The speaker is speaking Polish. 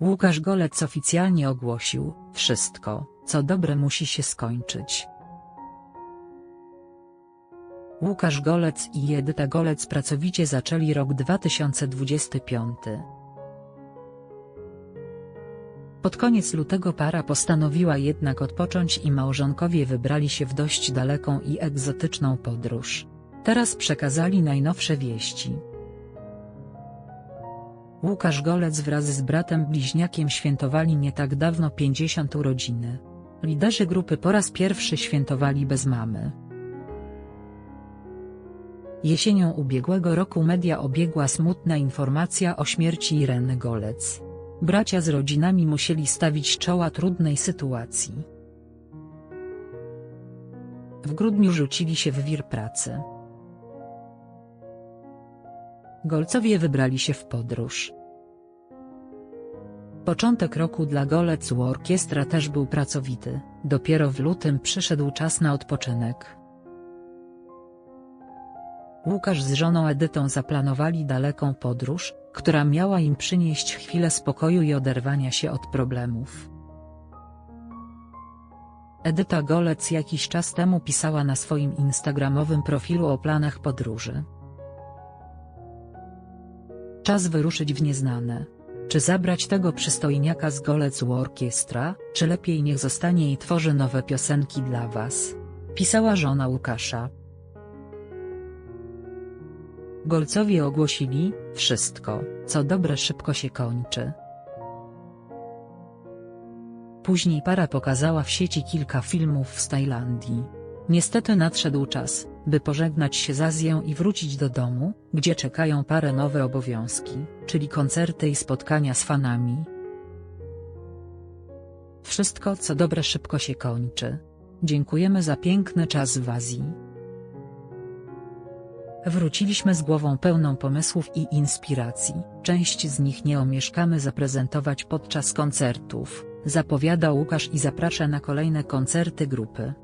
Łukasz Golec oficjalnie ogłosił, wszystko, co dobre musi się skończyć. Łukasz Golec i Edyta Golec pracowicie zaczęli rok 2025. Pod koniec lutego para postanowiła jednak odpocząć i małżonkowie wybrali się w dość daleką i egzotyczną podróż. Teraz przekazali najnowsze wieści. Łukasz Golec wraz z bratem bliźniakiem świętowali nie tak dawno 50 urodziny. Liderzy grupy po raz pierwszy świętowali bez mamy. Jesienią ubiegłego roku media obiegła smutna informacja o śmierci Ireny Golec. Bracia z rodzinami musieli stawić czoła trudnej sytuacji. W grudniu rzucili się w wir pracy. Golcowie wybrali się w podróż. Początek roku dla Golec Orkiestra też był pracowity, dopiero w lutym przyszedł czas na odpoczynek. Łukasz z żoną Edytą zaplanowali daleką podróż, która miała im przynieść chwilę spokoju i oderwania się od problemów. Edyta Golec jakiś czas temu pisała na swoim instagramowym profilu o planach podróży. Czas wyruszyć w nieznane. Czy zabrać tego przystojniaka z Golec Orkiestra, czy lepiej niech zostanie i tworzy nowe piosenki dla was? Pisała żona Łukasza. Golcowie ogłosili, wszystko, co dobre szybko się kończy. Później para pokazała w sieci kilka filmów z Tajlandii. Niestety nadszedł czas, by pożegnać się z Azją i wrócić do domu, gdzie czekają parę nowe obowiązki, czyli koncerty i spotkania z fanami. Wszystko co dobre szybko się kończy. Dziękujemy za piękny czas w Azji. Wróciliśmy z głową pełną pomysłów i inspiracji, część z nich nie omieszkamy zaprezentować podczas koncertów, zapowiada Łukasz i zaprasza na kolejne koncerty grupy.